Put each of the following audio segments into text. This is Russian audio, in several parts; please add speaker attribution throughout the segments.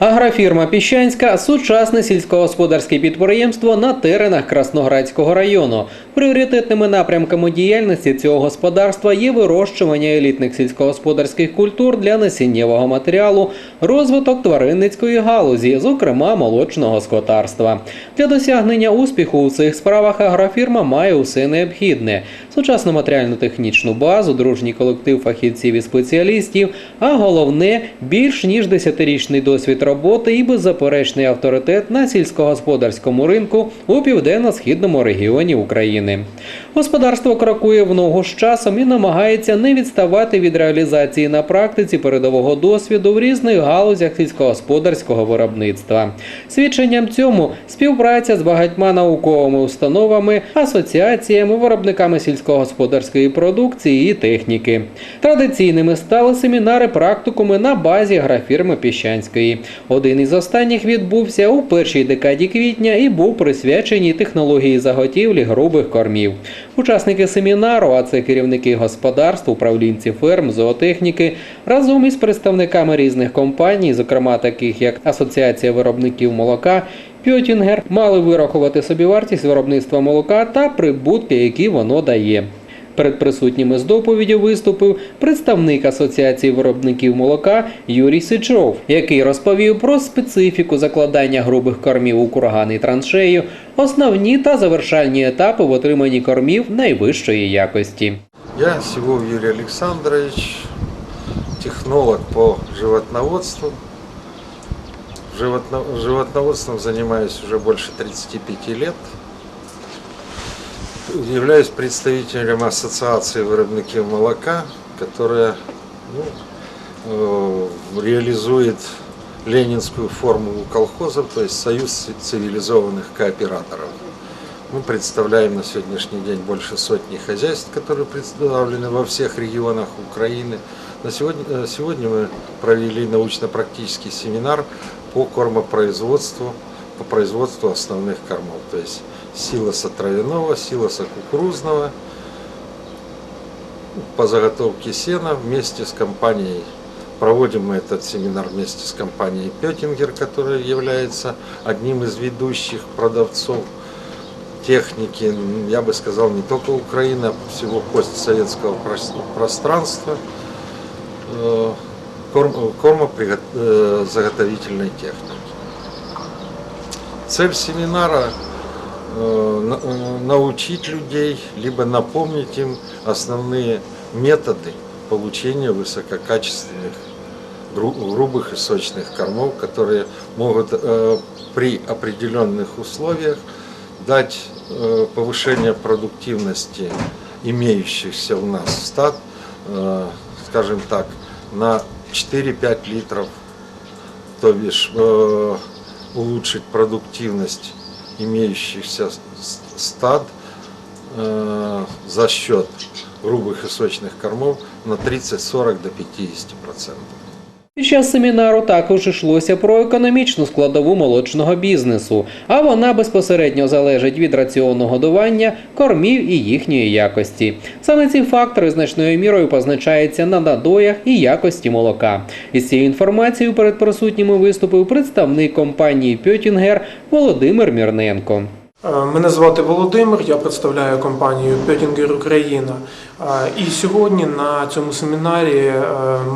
Speaker 1: Агрофірма Піщанська сучасне сільськогосподарське підприємство на теренах Красноградського району. Пріоритетними напрямками діяльності цього господарства є вирощування елітних сільськогосподарських культур для насіннєвого матеріалу, розвиток тваринницької галузі, зокрема молочного скотарства. Для досягнення успіху у цих справах агрофірма має усе необхідне: сучасну матеріально-технічну базу, дружній колектив фахівців і спеціалістів, а головне більш ніж десятирічний досвід роботи і беззаперечний авторитет на сільськогосподарському ринку у південно-східному регіоні України. Господарство крокує в ногу з часом і намагається не відставати від реалізації на практиці передового досвіду в різних галузях сільськогосподарського виробництва. Свідченням цьому співпраця з багатьма науковими установами, асоціаціями, виробниками сільськогосподарської продукції і техніки. Традиційними стали семінари практикуми на базі агрофірми Піщанської. Один із останніх відбувся у першій декаді квітня і був присвячений технології заготівлі грубих кормів. Учасники семінару, а це керівники господарств, управлінці ферм, зоотехніки, разом із представниками різних компаній, зокрема таких як Асоціація виробників молока, Пьотінгер, мали вирахувати собівартість виробництва молока та прибутки, які воно дає. Перед присутніми з доповіддю виступив представник Асоціації виробників молока Юрій Сичов, який розповів про специфіку закладання грубих кормів у курган і траншею, основні та завершальні етапи в отриманні кормів найвищої якості.
Speaker 2: Я Сивов Юрий Александрович, технолог по животноводству. Животно- Животноводством занимаюсь уже больше 35 лет. Являюсь представителем Ассоциации виробників молока, которая ну, э, реализует ленинскую формулу колхозов, то есть союз цивилизованных кооператоров. Мы представляем на сегодняшний день больше сотни хозяйств, которые представлены во всех регионах Украины. На сегодня, э, сегодня мы провели научно-практический семинар по кормопроизводству, по производству основных кормов, то есть силоса травяного, силоса кукурузного, по заготовке сена вместе с компанией. Проводим мы этот семинар вместе с компанией Петингер, которая является одним из ведущих продавцов техники, я бы сказал, не только Украины, а всего постсоветского прос- пространства э, корм- кормоприготовительной техники. Цель семинара на- научить людей, либо напомнить им основные методы получения высококачественных гру- грубых и сочных кормов, которые могут э, при определенных условиях дать э, повышение продуктивности имеющихся у нас стад, э, скажем так, на 4-5 литров, то бишь э, улучшить продуктивность имеющихся стад э, за счет грубых и сочных кормов на 30-40 до 50 процентов.
Speaker 1: Під час семінару також йшлося про економічну складову молочного бізнесу, а вона безпосередньо залежить від раціонного годування, кормів і їхньої якості. Саме ці фактори значною мірою позначаються на надоях і якості молока. Із цією інформацією перед присутніми виступив представник компанії Пьотінгер Володимир Мірненко.
Speaker 3: Е, Мене звати Володимир, я представляю компанію Петінгер Україна. Е, І сьогодні на цьому семінарі е,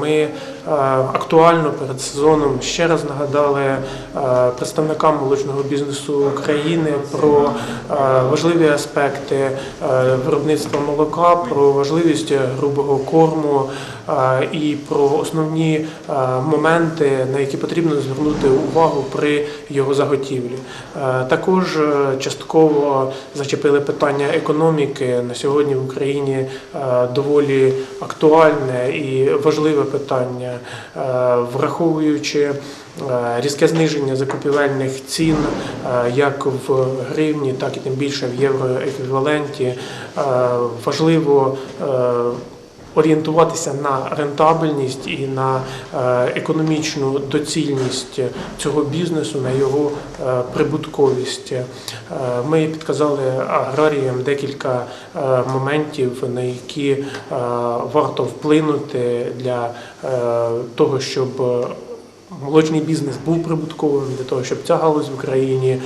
Speaker 3: ми актуально перед сезоном ще раз нагадали е, представникам молочного бізнесу України про е, важливі аспекти е, виробництва молока, про важливість грубого корму е, і про основні е, моменти, на які потрібно звернути увагу при його заготівлі. Е, Також е, частково зачепили питання економіки. На сьогодні в Україні е, доволі актуальне і важливе питання, е, враховуючи е, різке зниження закупівельних цін е, як в гривні, так і тим більше в євроеквіваленті. Е, Важливо е, орієнтуватися на рентабельність і на е, економічну доцільність цього бізнесу, на його е, прибутковість. Е, Ми підказали аграріям декілька моментів, на які варто вплинути для того, щоб молочний бізнес був прибутковим, для того, щоб ця галузь в Україні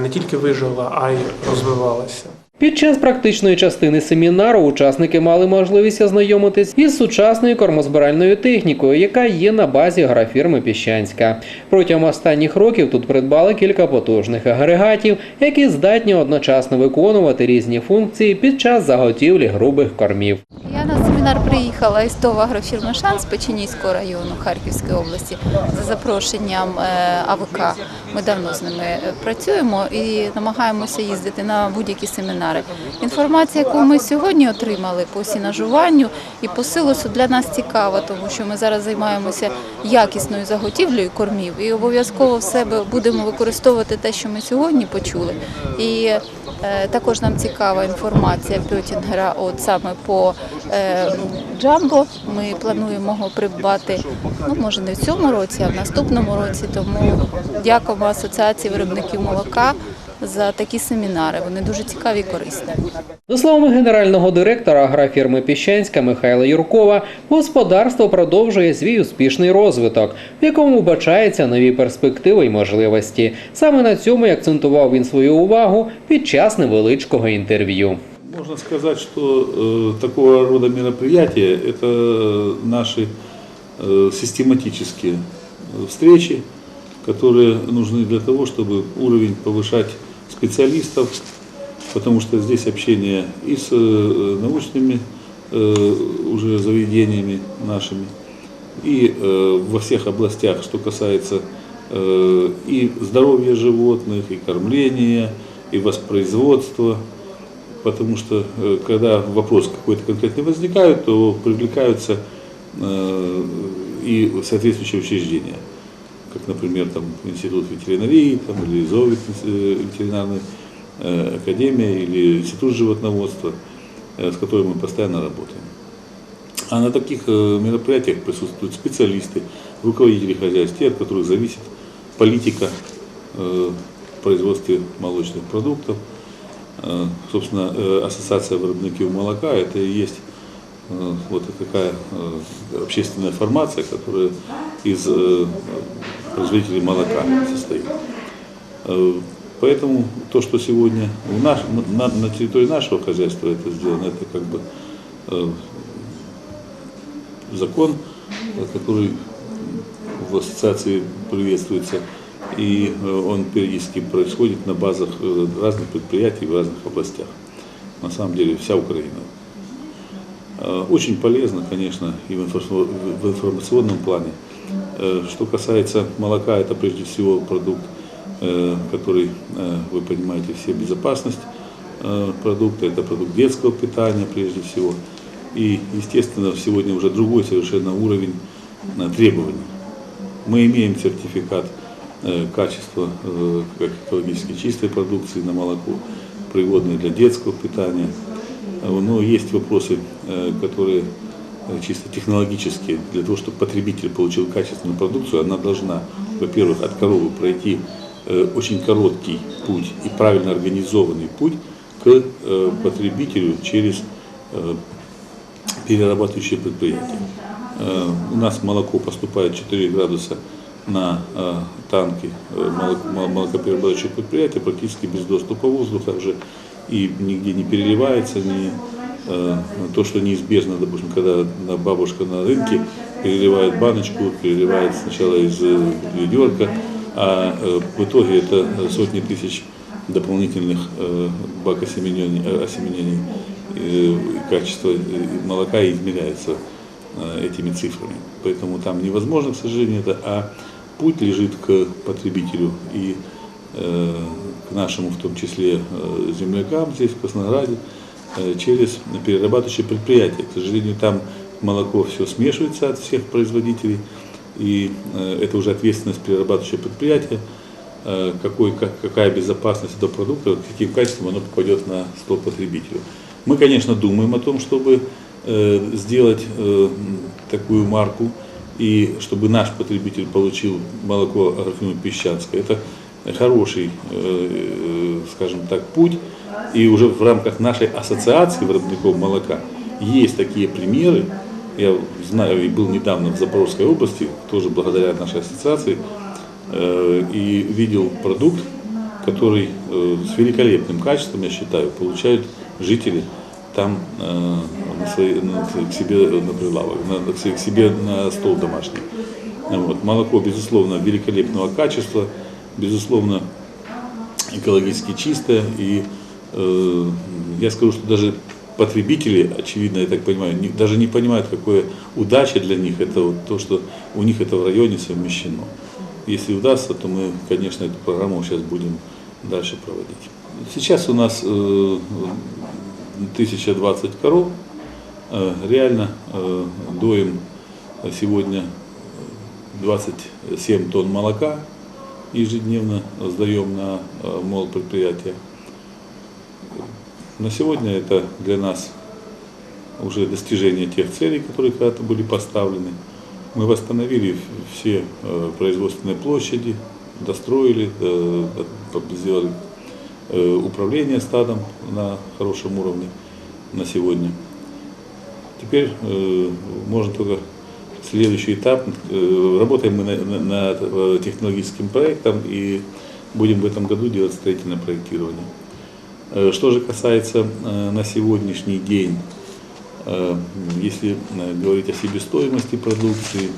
Speaker 3: не тільки вижила, а й розвивалася.
Speaker 1: Під час практичної частини семінару учасники мали можливість ознайомитись із сучасною кормозбиральною технікою, яка є на базі агрофірми Піщанська. Протягом останніх років тут придбали кілька потужних агрегатів, які здатні одночасно виконувати різні функції під час заготівлі грубих кормів.
Speaker 4: Я на семінар приїхала із ТОВ агрофірми «Шанс» Печеніського району Харківської області за запрошенням е, АВК. Ми давно з ними е, працюємо і намагаємося їздити на будь-які семінари. Інформація, яку ми сьогодні отримали по сінажуванню і по силосу для нас цікава, тому що ми зараз займаємося якісною заготівлею кормів і обов'язково в себе будемо використовувати те, що ми сьогодні почули. І е, також нам цікава інформація Пьотінгера, от саме по е, Джамбо. Ми плануємо його придбати, ну може не в цьому році, а в наступному році. Тому дякуємо Асоціації виробників молока за такі семінари. Вони дуже цікаві і корисні.
Speaker 1: За словами генерального директора агрофірми Піщанська Михайла Юркова, господарство продовжує свій успішний розвиток, в якому бачаються нові перспективи й можливості. Саме на цьому й акцентував він свою увагу під час невеличкого інтерв'ю.
Speaker 5: Можно сказать, что э, такого рода мероприятия – это э, наши э, систематические э, встречи, которые нужны для того, чтобы уровень повышать специалистов, потому что здесь общение и с э, научными э, уже заведениями нашими, и э, во всех областях, что касается и здоровья животных, и кормления, и воспроизводства. Потому что когда вопрос какой-то конкретный возникает, то привлекаются и соответствующие учреждения, как, например, там, Институт ветеринарии там, или зооветеринарная э, академия или Институт животноводства, э, с которым мы постоянно работаем. А на таких э, мероприятиях присутствуют специалисты, руководители хозяйств, те, от которых зависит политика э, в производстве молочных продуктов. Э, Собственно, э, Ассоциация виробників молока – это и есть э, вот такая э, общественная формация, которая из э, производителей молока состоит. Э, Поэтому то, что сегодня в наш, на, на территории нашего хозяйства это сделано, это как бы э, закон, э, который в ассоциации приветствуется, и э, он периодически происходит на базах разных предприятий в разных областях. На самом деле вся Украина. Очень полезно, конечно, и в информационном плане. Э, Что касается молока, это прежде всего продукт, э, который, э, вы понимаете, все безопасность продукта, это продукт детского питания прежде всего. И, естественно, сегодня уже другой совершенно уровень требований. Мы имеем сертификат качества как экологически чистой продукции на молоко, пригодной для детского питания. Но есть вопросы, которые чисто технологические. Для того, чтобы потребитель получил качественную продукцию, она должна, во-первых, от коровы пройти э, очень короткий путь и правильно организованный путь к э, потребителю через э, перерабатывающие предприятия. Э, У нас молоко поступает 4 градуса на э, танки э, молок- мол- молокоперерабатывающих предприятий практически без доступа воздуха уже и нигде не переливается, э, то, что неизбежно, допустим, когда бабушка на рынке переливает баночку, переливает сначала из э, ведерка, а э, в итоге это сотни тысяч дополнительных э, э, осеменений э, качество э, молока измеряется э, этими цифрами. Поэтому там невозможно, к сожалению, это, а путь лежит к потребителю и э, к нашему, в том числе, э, землякам здесь, в Краснограде, э, через перерабатывающие предприятия. К сожалению, там молоко все смешивается от всех производителей, и э, это уже ответственность перерабатывающего предприятия, э, какой, как- какая безопасность этого продукта, каким качеством оно попадет на стол потребителю. Мы, конечно, думаем о том, чтобы э, сделать э, такую марку, и чтобы наш потребитель получил молоко агрофирмы Песчанское. Это хороший, э, э, скажем так, путь. И уже в рамках нашей ассоциации виробников молока есть такие примеры, Я знаю и был недавно в Запорожской области, тоже благодаря нашей ассоциации, э, и видел продукт, который э, с великолепным качеством, я считаю, получают жители там э, на свои- на- к себе на прилавок, на- к се- к себе на стол домашний. Вот. Молоко, безусловно, великолепного качества, безусловно, экологически чистое. И я скажу, что даже потребители, очевидно, я так понимаю, не- даже не понимают, какое удача для них это вот то, что у них это в районе совмещено. Если удастся, то мы, конечно, эту программу сейчас будем дальше проводить. Сейчас у нас э, 1020 коров. Э, Реально э, доим сегодня 27 тонн молока ежедневно сдаем на э, мол предприятия. На сегодня это для нас уже достижение тех целей, которые когда-то были поставлены. Мы восстановили все э, производственные площади, достроили, э, сделали э, управление стадом на хорошем уровне на сегодня. Теперь можно только следующий этап. Работаем мы на- на- над технологическим проектом и будем в этом году делать строительное проектирование. Э, Что же касается э, на сегодняшний день, э, если говорить о себестоимости продукции,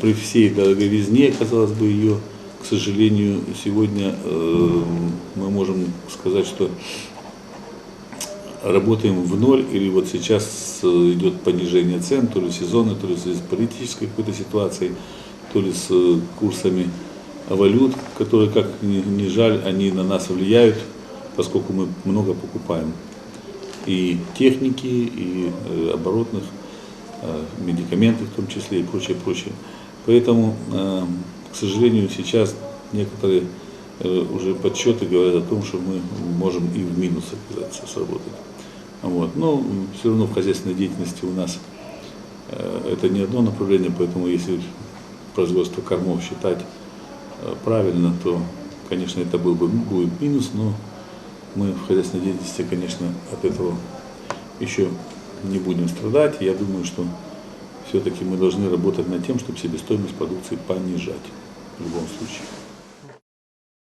Speaker 5: при всей дороговизне, казалось бы, ее, к сожалению, сегодня мы можем сказать, что работаем в ноль, или вот сейчас идет понижение цен, то ли сезонно, то ли с политической какой-то ситуацией, то ли с курсами валют, которые, как ни жаль, они на нас влияют, поскольку мы много покупаем и техники, и э, оборотных, э, медикаменты в том числе и прочее, прочее. Поэтому, э, к сожалению, сейчас некоторые э, уже подсчеты говорят о том, что мы можем и в минус оказаться, сработать. Вот. Но все равно в хозяйственной деятельности у нас э, это не одно направление, поэтому если производство кормов считать правильно, то, конечно, это был бы, будет минус, но мы в хозяйственной деятельности, конечно, от этого еще не будем страдать. Я думаю, что все-таки мы должны работать над тем, чтобы себестоимость продукции понижать в любом случае.